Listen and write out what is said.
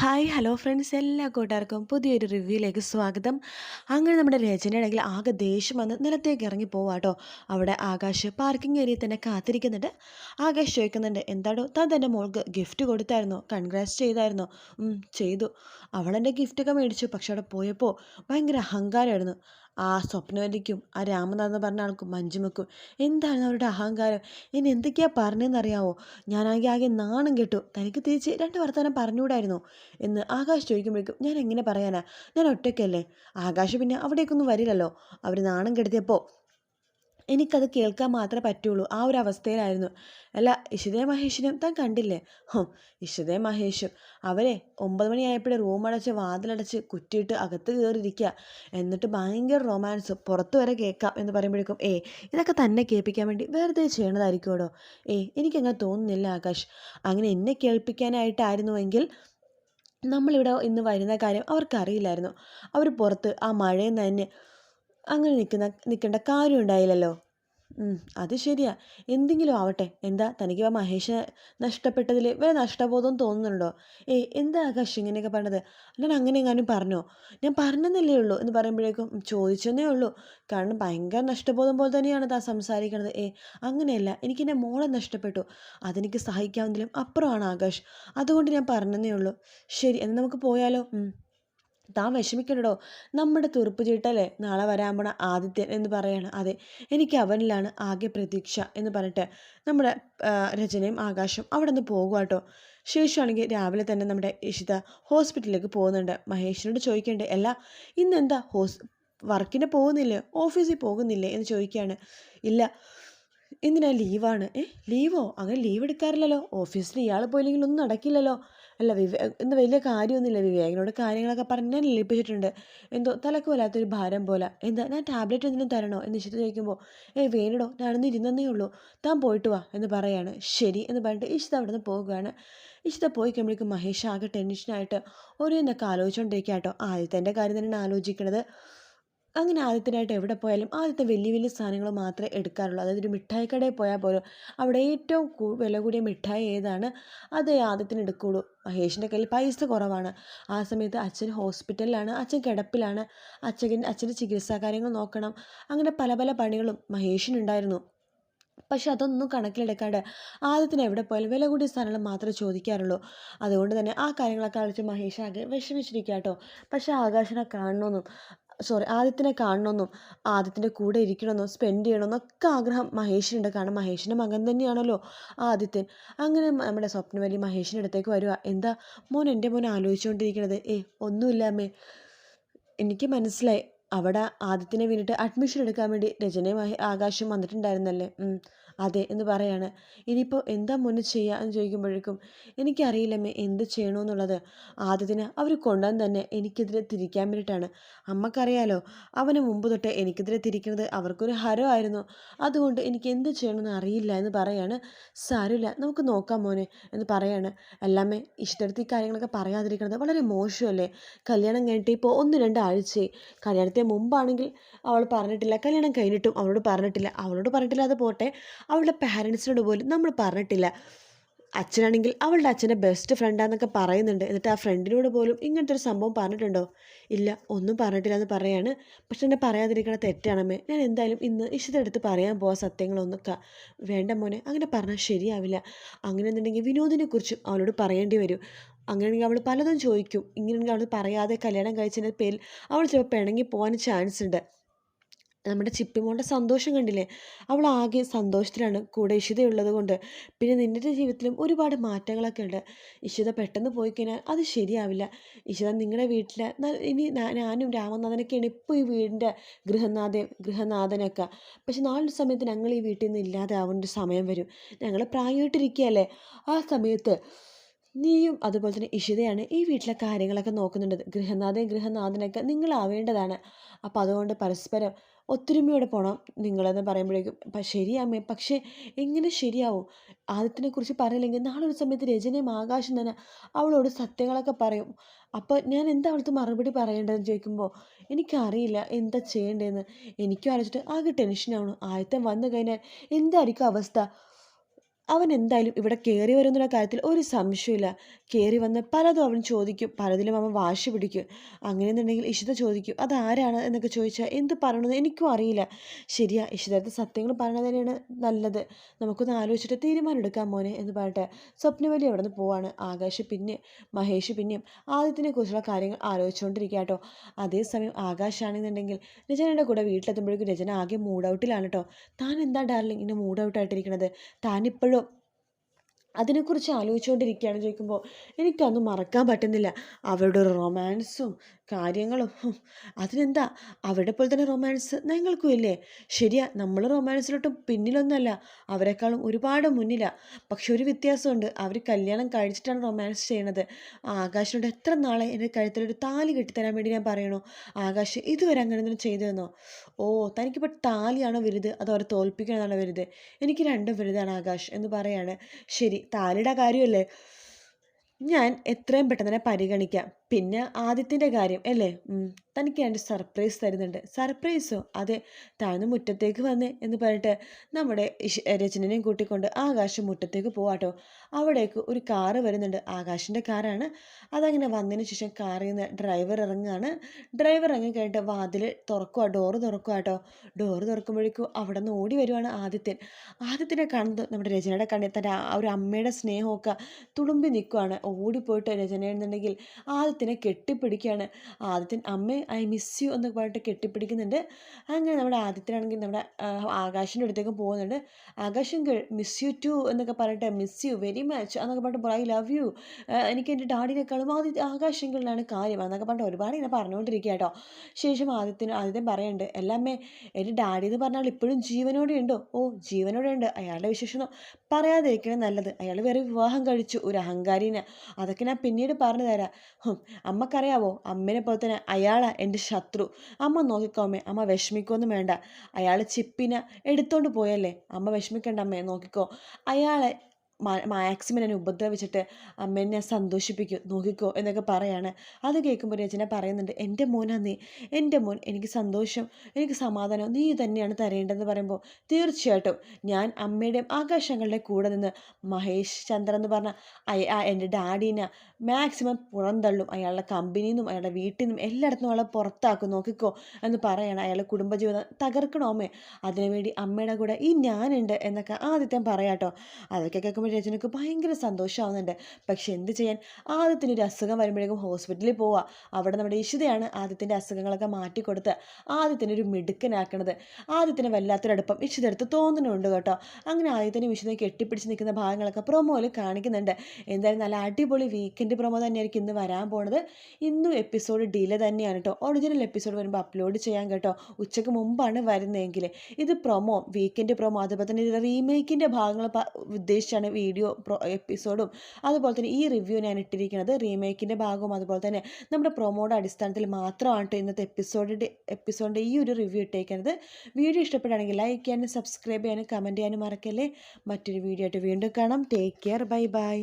Hi hello friends എല്ലാ കൂട്ടുകാർക്കും പുതിയൊരു റിവ്യൂയിലേക്ക് സ്വാഗതം. അങ്ങനെ നമ്മുടെ രചനയാണെങ്കിൽ ആകെ ദേഷ്യം വന്ന് നിലത്തേക്ക് ഇറങ്ങി പോവാട്ടോ അവിടെ ആകാശ് പാർക്കിംഗ് ഏരിയയിൽ തന്നെ കാത്തിരിക്കുന്നുണ്ട്. ആകാശ് ചോദിക്കുന്നുണ്ട് എന്താടോ താൻ തന്റെ മോൾക്ക് ഗിഫ്റ്റ് കൊടുത്തായിരുന്നു. കൺഗ്രാറ്റ്സ് ചെയ്തായിരുന്നു. "ഉം, ചെയ്തു. അവളെന്റെ ഗിഫ്റ്റൊക്കെ മേടിച്ചു. പക്ഷെ അവിടെ പോയപ്പോൾ ഭയങ്കര അഹങ്കാരമായിരുന്നു. ആ സ്വപ്നവല്ലിക്കും ആ രാമനാഥെന്ന് പറഞ്ഞ ആൾക്കും മഞ്ജുമക്കും എന്താണ് അവരുടെ അഹങ്കാരം? ഇനി എന്തൊക്കെയാണ് പറഞ്ഞതെന്നറിയാവോ ഞാനാകെ ആകെ നാണം കെട്ടു. തനിക്ക് തിരിച്ച് രണ്ട് വർത്തമാനം പറഞ്ഞുകൂടായിരുന്നു? എന്ന് ആകാശ് ചോദിക്കുമ്പോഴേക്കും ഞാൻ എങ്ങനെ പറയാനാ? ഞാൻ ഒറ്റയ്ക്കല്ലേ? ആകാശ് പിന്നെ അവിടേക്കൊന്നും വരില്ലല്ലോ. അവർ നാണം കെടുത്തിയപ്പോൾ എനിക്കത് കേൾക്കാൻ മാത്രമേ പറ്റുള്ളൂ. ആ ഒരു അവസ്ഥയിലായിരുന്നു. അല്ല ഇഷിതയും മഹേഷിനും താൻ കണ്ടില്ലേ? ഹോ ഇഷിതയും മഹേഷും. അവരെ ഒമ്പത് മണിയായപ്പോഴേ റൂം അടച്ച് വാതിലടച്ച് കുറ്റിയിട്ട് അകത്ത് കയറിയിരിക്കുക എന്നിട്ട് ഭയങ്കര റൊമാൻസ് പുറത്ത് വരെ കേൾക്കാം എന്ന് പറയുമ്പോഴേക്കും ഏ ഇതൊക്കെ തന്നെ കേൾപ്പിക്കാൻ വേണ്ടി വെറുതെ ചെയ്യണതായിരിക്കുമോ ഏ എനിക്കങ്ങനെ തോന്നുന്നില്ല ആകാശ്. അങ്ങനെ എന്നെ കേൾപ്പിക്കാനായിട്ടായിരുന്നുവെങ്കിൽ നമ്മളിവിടെ ഇന്ന് വരുന്ന കാര്യം അവർക്കറിയില്ലായിരുന്നു. അവർ പുറത്ത് ആ മഴയിൽ നിന്ന് തന്നെ അങ്ങനെ നിൽക്കുന്ന നിൽക്കേണ്ട കാര്യം ഉണ്ടായില്ലല്ലോ. അത് ശരിയാ. എന്തെങ്കിലും ആവട്ടെ. എന്താ തനിക്ക് ആ മഹേഷ് നഷ്ടപ്പെട്ടതിൽ വേറെ നഷ്ടബോധം തോന്നുന്നുണ്ടോ? ഏയ് എന്താ ആകാശ് ഇങ്ങനെയൊക്കെ പറഞ്ഞത്? ഞാൻ അങ്ങനെ എങ്ങാനും പറഞ്ഞോ? ഞാൻ പറഞ്ഞെന്നല്ലേ ഉള്ളൂ എന്ന് പറയുമ്പോഴേക്കും ചോദിച്ചെന്നേ ഉള്ളൂ. കാരണം ഭയങ്കര നഷ്ടബോധം പോലെ തന്നെയാണ് താ സംസാരിക്കണത്. ഏ അങ്ങനെയല്ല. എനിക്ക് എന്റെ മോളെ നഷ്ടപ്പെട്ടു. അതെനിക്ക് സഹിക്കാവുന്നതിലും അപ്പുറമാണ് ആകാശ്. അതുകൊണ്ട് ഞാൻ പറഞ്ഞെന്നേ ഉള്ളൂ. ശരി എന്നാൽ നമുക്ക് പോയാലോ. താൻ വിഷമിക്കണ്ടോ നമ്മുടെ തുറുപ്പ് ചീട്ടല്ലേ? നാളെ വരാൻ പോണ ആദിത്യൻ എന്ന് പറയാണ്. അതെ എനിക്ക് അവനിലാണ് ആകെ പ്രതീക്ഷ എന്ന് പറഞ്ഞിട്ട് നമ്മുടെ രചനയും ആകാശം അവിടെ നിന്ന് പോകുക ശേഷമാണെങ്കിൽ രാവിലെ തന്നെ നമ്മുടെ ഇഷിത ഹോസ്പിറ്റലിലേക്ക് പോകുന്നുണ്ട്. മഹേഷിനോട് ചോദിക്കണ്ടേ? അല്ല ഇന്നെന്താ? ഹോസ് വർക്കിന് പോകുന്നില്ലേ? ഓഫീസിൽ പോകുന്നില്ലേ? എന്ന് ചോദിക്കുകയാണ്. ഇല്ല ഇന്ന് ലീവാണ്. ഏ ലീവോ? അങ്ങനെ ലീവ് എടുക്കാറില്ലല്ലോ. ഓഫീസിൽ ഇയാൾ പോയില്ലെങ്കിൽ ഒന്നും നടക്കില്ലല്ലോ. അല്ല വിവേ ഇന്ന് വലിയ കാര്യമൊന്നുമില്ല വിവേകിനോട് കാര്യങ്ങളൊക്കെ പറഞ്ഞ് ഞാൻ ലഭിച്ചിട്ടുണ്ട് എന്തോ തലക്ക് വല്ലാത്തൊരു ഭാരം പോലെ. എന്താ ഞാൻ ടാബ്ലറ്റ് എന്തിനും തരണോ? എന്ന് ഇഷ്ടത്തിൽ ചോദിക്കുമ്പോൾ ഏ വേണടോ ഞാനൊന്ന് ഇരുന്നേ ഉള്ളൂ. താൻ പോയിട്ട് വാ എന്ന് പറയാണ്. ശരി എന്ന് പറഞ്ഞിട്ട് ഇഷിത അവിടെ നിന്ന് പോകുകയാണ് ഇഷിത പോയി കഴിയുമ്പോഴേക്കും മഹേഷ് ആകെ ടെൻഷനായിട്ട് ഒരു എന്നൊക്കെ ആലോചിച്ചുകൊണ്ടിരിക്കുക കേട്ടോ ആദ്യത്തെ കാര്യം തന്നെയാണ് ആലോചിക്കണത്. അങ്ങനെ ആദ്യത്തിനായിട്ട് എവിടെ പോയാലും ആദ്യത്തെ വലിയ വലിയ സാധനങ്ങൾ മാത്രമേ എടുക്കാറുള്ളൂ. അതായത് ഒരു മിഠായി കടയിൽ പോയാൽ പോലും അവിടെ ഏറ്റവും വില കൂടിയ മിഠായി ഏതാണ്? അതേ ആദ്യത്തിന് എടുക്കുള്ളൂ. മഹേഷിന്റെ കയ്യിൽ പൈസ കുറവാണ്. ആ സമയത്ത് അച്ഛൻ ഹോസ്പിറ്റലിലാണ് അച്ഛൻ കിടപ്പിലാണ്. അച്ഛൻ അച്ഛന്റെ ചികിത്സാ കാര്യങ്ങൾ നോക്കണം. അങ്ങനെ പല പല പണികളും മഹേഷിനുണ്ടായിരുന്നു. പക്ഷെ അതൊന്നും കണക്കിലെടുക്കാണ്ട് ആദ്യത്തിന് എവിടെ പോയാലും വില കൂടിയ സാധനങ്ങൾ മാത്രമേ ചോദിക്കാറുള്ളൂ. അതുകൊണ്ട് തന്നെ ആ കാര്യങ്ങളൊക്കെ അടിച്ച് മഹേഷ് ആകെ വിഷമിച്ചിരിക്കുക കേട്ടോ. പക്ഷെ ആകാശനെ കാണണമെന്നും സോറി ആദിത്യനെ കാണണമെന്നും ആദിത്യന്റെ കൂടെ ഇരിക്കണമെന്നും സ്പെൻഡ് ചെയ്യണമെന്നും ഒക്കെ ആഗ്രഹം മഹേഷിനുണ്ട്. കാരണം മഹേഷിന്റെ മകൻ തന്നെയാണല്ലോ ആദിത്യൻ. അങ്ങനെ നമ്മുടെ സ്വപ്നവലി മഹേഷിന്റെ അടുത്തേക്ക് വരുക എന്താ മോൻ എന്റെ മോൻ ആലോചിച്ചുകൊണ്ടിരിക്കണത്? ഏ ഒന്നുമില്ല അമ്മേ. എനിക്ക് മനസ്സിലായി. അവിടെ ആദിത്യനെ വേണ്ടിയിട്ട് അഡ്മിഷൻ എടുക്കാൻ വേണ്ടി രചനയും ആകാശം വന്നിട്ടുണ്ടായിരുന്നല്ലേ? അതെ എന്ന് പറയാണ്. ഇനിയിപ്പോൾ എന്താ മുന്നിൽ ചെയ്യുക എന്ന് ചോദിക്കുമ്പോഴേക്കും എനിക്കറിയില്ലമ്മേ എന്ത് ചെയ്യണമെന്നുള്ളത് ആദ്യത്തിന് അവർ കൊണ്ടുവന്ന് തന്നെ എനിക്കെതിരെ തിരിക്കാൻ വേണ്ടിയിട്ടാണ്. അമ്മക്കറിയാലോ അവന് മുമ്പ് തൊട്ട് എനിക്കെതിരെ തിരിക്കുന്നത് അവർക്കൊരു ഹരമായിരുന്നു. അതുകൊണ്ട് എനിക്ക് എന്ത് ചെയ്യണമെന്ന് അറിയില്ല എന്ന് പറയാണ്. സാരമില്ല നമുക്ക് നോക്കാം മോനെ എന്ന് പറയാണ്. എല്ലാമേ ഇഷ്ടത്തിൽ കാര്യങ്ങളൊക്കെ പറയാതിരിക്കുന്നത് വളരെ മോശമല്ലേ? കല്യാണം കഴിഞ്ഞിട്ട് ഇപ്പോൾ ഒന്ന് രണ്ട് ആഴ്ചയായി കല്യാണത്തിന് മുമ്പാണെങ്കിൽ അവൾ പറഞ്ഞിട്ടില്ല കല്യാണം കഴിഞ്ഞിട്ടും അവളോട് പറഞ്ഞിട്ടില്ല. അവളോട് പറഞ്ഞിട്ടില്ല അത് പോട്ടെ. അവളുടെ പാരൻസിനോട് പോലും നമ്മൾ പറഞ്ഞിട്ടില്ല. അച്ഛനാണെങ്കിൽ അവളുടെ അച്ഛന്റെ ബെസ്റ്റ് ഫ്രണ്ടാന്നൊക്കെ പറയുന്നുണ്ട്. എന്നിട്ട് ആ ഫ്രണ്ടിനോട് പോലും ഇങ്ങനത്തെ ഒരു സംഭവം പറഞ്ഞിട്ടുണ്ടോ? ഇല്ല ഒന്നും പറഞ്ഞിട്ടില്ല എന്ന് പറയാണ്. പക്ഷെ എന്നെ പറയാതിരിക്കണ തെറ്റാണമ്മേ. ഞാൻ എന്തായാലും ഇന്ന് ഇഷ്ടത്തെടുത്ത് പറയാൻ പോവാ സത്യങ്ങളൊന്നൊക്കെ വേണ്ട മോനെ. അങ്ങനെ പറഞ്ഞാൽ ശരിയാവില്ല. അങ്ങനെ എന്നുണ്ടെങ്കിൽ വിനോദിനെ കുറിച്ചും അവളോട് പറയേണ്ടി വരും. അങ്ങനെയാണെങ്കിൽ അവൾ പലതും ചോദിക്കും. ഇങ്ങനെയാണെങ്കിൽ അവൾ പറയാതെ കല്യാണം കഴിച്ചതിന്റെ പേരിൽ അവൾ ചിലപ്പോൾ പിണങ്ങി പോകാൻ ചാൻസ് ഉണ്ട്. നമ്മുടെ ചിപ്പിമോളുടെ സന്തോഷം കണ്ടില്ലേ? അവൾ ആകെ സന്തോഷത്തിലാണ് കൂടെ ഇഷിതയുള്ളത് കൊണ്ട്. പിന്നെ നിന്റെ ജീവിതത്തിലും ഒരുപാട് മാറ്റങ്ങളൊക്കെ ഉണ്ട്. ഇഷിത പെട്ടെന്ന് പോയി കഴിഞ്ഞാൽ അത് ശരിയാവില്ല. ഇഷിത നിങ്ങളുടെ വീട്ടിൽ ഇനി ഞാനും രാമനാഥനൊക്കെയാണ് ഇപ്പോൾ ഈ വീടിന്റെ ഗൃഹനാഥൻ ഗൃഹനാഥനൊക്കെ. പക്ഷെ നാളൊരു സമയത്ത് ഞങ്ങൾ ഈ വീട്ടിൽ നിന്ന് ഇല്ലാതെ ആവേണ്ട ഒരു സമയം വരും. ഞങ്ങൾ പ്രായമായിട്ടിരിക്കുകയല്ലേ? ആ സമയത്ത് നീയും അതുപോലെ തന്നെ ഇഷിതയാണ് ഈ വീട്ടിലെ കാര്യങ്ങളൊക്കെ നോക്കുന്നുണ്ടത്. ഗൃഹനാഥയും ഗൃഹനാഥനൊക്കെ നിങ്ങളാവേണ്ടതാണ്. അപ്പോൾ അതുകൊണ്ട് പരസ്പരം ഒത്തൊരുമയോടെ പോകണം നിങ്ങളെന്ന് പറയുമ്പോഴേക്കും. അപ്പം ശരിയാമേ പക്ഷേ എങ്ങനെ ശരിയാവും? ആദ്യത്തിനെ കുറിച്ച് പറയില്ലെങ്കിൽ നാളെ ഒരു സമയത്ത് രചനയും ആകാശം തന്നെ അവളോട് സത്യങ്ങളൊക്കെ പറയും. അപ്പോൾ ഞാൻ എന്താ അവൾക്ക് മറുപടി പറയേണ്ടതെന്ന് ചോദിക്കുമ്പോൾ എനിക്കറിയില്ല എന്താ ചെയ്യേണ്ടതെന്ന്. എനിക്കും ആലോചിച്ചിട്ട് ആകെ ടെൻഷനാവണം ആദ്യത്തെ വന്നു കഴിഞ്ഞാൽ എന്തായിരിക്കും അവസ്ഥ? അവൻ എന്തായാലും ഇവിടെ കയറി വരുന്നുള്ള കാര്യത്തിൽ ഒരു സംശയമില്ല കയറി വന്ന് പലതും അവൻ ചോദിക്കും. പലതിലും അവൻ വാശി പിടിക്കും. അങ്ങനെ അങ്ങനെയെന്നുണ്ടെങ്കിൽ ഇഷിത ചോദിക്കും അതാരാണ്? എന്നൊക്കെ ചോദിച്ചാൽ എന്ത് പറയണമെന്ന് എനിക്കും അറിയില്ല. ശരിയാ ഇഷിതത്തെ സത്യങ്ങൾ പറയുന്നത് തന്നെയാണ് നല്ലത്. നമുക്കൊന്ന് ആലോചിച്ചിട്ട് തീരുമാനം എടുക്കാൻ മോനെ എന്ന് പറഞ്ഞിട്ട് സ്വപ്നവലി അവിടെ നിന്ന് പോവാണ്. ആകാശ് പിന്നെ മഹേഷ് പിന്നെയും ആദ്യത്തിനെ കുറിച്ചുള്ള കാര്യങ്ങൾ ആലോചിച്ചുകൊണ്ടിരിക്കുക കേട്ടോ അതേസമയം ആകാശാണെന്നുണ്ടെങ്കിൽ രചനയുടെ കൂടെ വീട്ടിലെത്തുമ്പോഴേക്കും രചന ആകെ മൂഡ് ഔട്ടിലാണ് കേട്ടോ താൻ എന്താ ഡാർലിംഗ് ഇങ്ങനെ മൂഡ് ഔട്ടായിട്ടിരിക്കണത് താനിപ്പോഴും അതിനെക്കുറിച്ച് ആലോചിച്ചുകൊണ്ടിരിക്കുകയാണ് ചോദിക്കുമ്പോൾ എനിക്കതൊന്നും മറക്കാൻ പറ്റുന്നില്ല. അവരുടെ റൊമാൻസും കാര്യങ്ങളും. അതിനെന്താ? അവരുടെ പോലെ തന്നെ റൊമാൻസ് ഞങ്ങൾക്കും ഇല്ലേ? ശരിയാ നമ്മൾ റൊമാൻസിലോട്ടും പിന്നിലൊന്നുമല്ല. അവരെക്കാളും ഒരുപാട് മുന്നിലാണ് പക്ഷെ ഒരു വ്യത്യാസമുണ്ട്. അവർ കല്യാണം കഴിച്ചിട്ടാണ് റൊമാൻസ് ചെയ്യണത്. ആകാശിനോട് എത്ര നാളെ എന്റെ കഴുത്തിലൊരു താലി കെട്ടിത്തരാൻ വേണ്ടി ഞാൻ പറയണോ? ആകാശ് ഇതുവരെ അങ്ങനെ എന്തെങ്കിലും ചെയ്തു തന്നോ ഓ തനിക്കിപ്പോൾ താലിയാണോ വലുത്? അതോ അവരെ തോൽപ്പിക്കണതാണോ വലുത്? എനിക്ക് രണ്ടും വലുതാണ് ആകാശ് എന്ന് പറയാണ്. ശരി താലിയുടെ കാര്യമല്ലേ? ഞാൻ എത്രയും പെട്ടെന്ന് തന്നെ പരിഗണിക്കാം. പിന്നെ ആദിത്യന്റെ കാര്യം അല്ലേ? തനിക്ക് ഞാൻ സർപ്രൈസ് തരുന്നുണ്ട്. സർപ്രൈസോ അതെ താഴ്ന്ന് മുറ്റത്തേക്ക് വന്ന് എന്ന് പറഞ്ഞിട്ട് നമ്മുടെ രചനനെയും കൂട്ടിക്കൊണ്ട് ആകാശം മുറ്റത്തേക്ക് പോവാട്ടോ അവിടേക്ക് ഒരു കാറ് വരുന്നുണ്ട്. ആകാശിന്റെ കാറാണ് അതങ്ങനെ വന്നതിന് ശേഷം കാറിൽ നിന്ന് ഡ്രൈവർ ഇറങ്ങുകയാണ്. ഡ്രൈവർ ഇറങ്ങി കഴിഞ്ഞിട്ട് വാതിൽ തുറക്കുക ഡോറ് തുറക്കുക കേട്ടോ ഡോറ് തുറക്കുമ്പോഴേക്കും അവിടെ നിന്ന് ഓടി വരുവാണ് ആദിത്യൻ. ആദിത്യനെ കാണുന്നത് നമ്മുടെ രചനയുടെ കണ്ണിൽ തന്റെ ആ ഒരു അമ്മയുടെ സ്നേഹമൊക്കെ തുളുമ്പി നിൽക്കുവാണ്. ഓടിപ്പോയിട്ട് രചന എന്നുണ്ടെങ്കിൽ ആദിത്യനെ കെട്ടിപ്പിടിക്കുകയാണ്. ആദിത്യൻ അമ്മേ ഐ മിസ് യു എന്നൊക്കെ പറഞ്ഞിട്ട് കെട്ടിപ്പിടിക്കുന്നുണ്ട്. അങ്ങനെ നമ്മുടെ ആദിത്യനാണെങ്കിൽ നമ്മുടെ ആകാശിന്റെ അടുത്തേക്ക് പോകുന്നുണ്ട്. ആകാശം മിസ് യു ടു എന്നൊക്കെ പറഞ്ഞിട്ട് മിസ് യു വെരി മച്ച് എന്നൊക്കെ പറഞ്ഞിട്ട് ഐ ലവ് യു എനിക്ക് എന്റെ ഡാഡിനേക്കാളും ആദ്യ ആകാശങ്ങളിലാണ് കാര്യം എന്നൊക്കെ പറഞ്ഞിട്ട് ഒരുപാട് ഇങ്ങനെ പറഞ്ഞുകൊണ്ടിരിക്കുക കേട്ടോ. ശേഷം ആദിത്യന് ആദിത്യൻ പറയുന്നുണ്ട് എല്ലാമേ എന്റെ ഡാഡി എന്ന് പറഞ്ഞാൽ ഇപ്പോഴും ജീവനോടെ ഉണ്ടോ? ഓ ജീവനോടെ ഉണ്ട്. അയാളുടെ വിശേഷം പറയാതിരിക്കണേ നല്ലത്. അയാൾ വേറെ വിവാഹം കഴിച്ചു. ഒരു അഹങ്കാരിനെ. അതൊക്കെ ഞാൻ പിന്നീട് പറഞ്ഞു തരാം. അമ്മക്കറിയാവോ? അമ്മേനെ പോലെ തന്നെ അയാളാ എന്റെ ശത്രു. അമ്മ നോക്കിക്കോമേ അമ്മ വിഷമിക്കൊന്നും വേണ്ട. അയാൾ ചിപ്പിനെ എടുത്തോണ്ട് പോയല്ലേ? അമ്മ വിഷമിക്കണ്ട അമ്മേ നോക്കിക്കോ. അയാളെ മാക്സിമം എന്നെ ഉപദ്രവിച്ചിട്ട് അമ്മേനെ ഞാൻ സന്തോഷിപ്പിക്കും നോക്കിക്കോ എന്നൊക്കെ പറയാണ്. അത് കേൾക്കുമ്പോൾ രചന പറയുന്നുണ്ട് എന്റെ മോനാ നീ എന്റെ മോൻ എനിക്ക് സന്തോഷം എനിക്ക് സമാധാനം നീ തന്നെയാണ് തരേണ്ടതെന്ന് പറയുമ്പോൾ തീർച്ചയായിട്ടും ഞാൻ അമ്മയുടെയും ആകാശങ്ങളുടെ കൂടെ നിന്ന് മഹേഷ് ചന്ദ്രൻ എന്ന് പറഞ്ഞ എന്റെ ഡാഡീനെ മാക്സിമം പുറന്തള്ളും അയാളുടെ കമ്പനിയിൽ നിന്നും അയാളുടെ വീട്ടിൽ നിന്നും എല്ലായിടത്തും അയാളെ പുറത്താക്കും നോക്കിക്കോ എന്ന് പറയണം. അയാളുടെ കുടുംബജീവിതം തകർക്കണോ അമ്മേ? അതിനുവേണ്ടി അമ്മയുടെ കൂടെ ഈ ഞാനുണ്ട് എന്നൊക്കെ ആദ്യത്തെ പറയാട്ടോ. അതൊക്കെ കേൾക്കുമ്പോൾ രചനയ്ക്ക് ഭയങ്കര സന്തോഷമാവുന്നുണ്ട്. പക്ഷെ എന്ത് ചെയ്യാൻ? ആദ്യത്തിന് ഒരു അസുഖം വരുമ്പോഴേക്കും ഹോസ്പിറ്റലിൽ പോവുക. അവിടെ നമ്മുടെ ഇഷിതയാണ് ആദ്യത്തിന്റെ അസുഖങ്ങളൊക്കെ മാറ്റിക്കൊടുത്ത് ആദ്യത്തിന് ഒരു മിടുക്കനാക്കണത്. ആദ്യത്തിന് വല്ലാത്തൊരടുപ്പം ഇഷിതെടുത്ത് തോന്നുന്നുണ്ട് കേട്ടോ. അങ്ങനെ ആദ്യത്തിന് വിഷുതയെ കെട്ടിപ്പിടിച്ച് നിൽക്കുന്ന ഭാഗങ്ങളൊക്കെ പ്രൊമോയിൽ കാണിക്കുന്നുണ്ട്. എന്തായാലും നല്ല അടിപൊളി വീക്കെൻഡ് പ്രൊമോ തന്നെയായിരിക്കും ഇന്ന് വരാൻ പോണത്. ഇന്നും എപ്പിസോഡ് ഡിലേ തന്നെയാണ് കേട്ടോ. ഒറിജിനൽ എപ്പിസോഡ് വരുമ്പോൾ അപ്ലോഡ് ചെയ്യാൻ കേട്ടോ. ഉച്ചയ്ക്ക് മുമ്പാണ് വരുന്നതെങ്കിൽ ഇത് പ്രൊമോ വീക്കെൻഡ് പ്രൊമോ അതുപോലെ തന്നെ ഇത് റീമേക്കിന്റെ ഭാഗങ്ങൾ ഉദ്ദേശിച്ചാണ് വീഡിയോ എപ്പിസോഡും അതുപോലെ തന്നെ ഈ റിവ്യൂ ഞാൻ ഇട്ടിരിക്കുന്നത് റീമേക്കിന്റെ ഭാഗവും അതുപോലെ തന്നെ നമ്മുടെ പ്രൊമോയുടെ അടിസ്ഥാനത്തിൽ മാത്രമാണ് ഇന്നത്തെ എപ്പിസോഡിന്റെ എപ്പിസോഡിന്റെ ഈ ഒരു റിവ്യൂ ഇട്ടേക്കുന്നത്. വീഡിയോ ഇഷ്ടപ്പെടുകയാണെങ്കിൽ ലൈക്ക് ചെയ്യാനും സബ്സ്ക്രൈബ് ചെയ്യാനും കമന്റ് ചെയ്യാനും മറക്കല്ലേ. മറ്റൊരു വീഡിയോ ആയിട്ട് വീണ്ടും കാണാം. Take care bye bye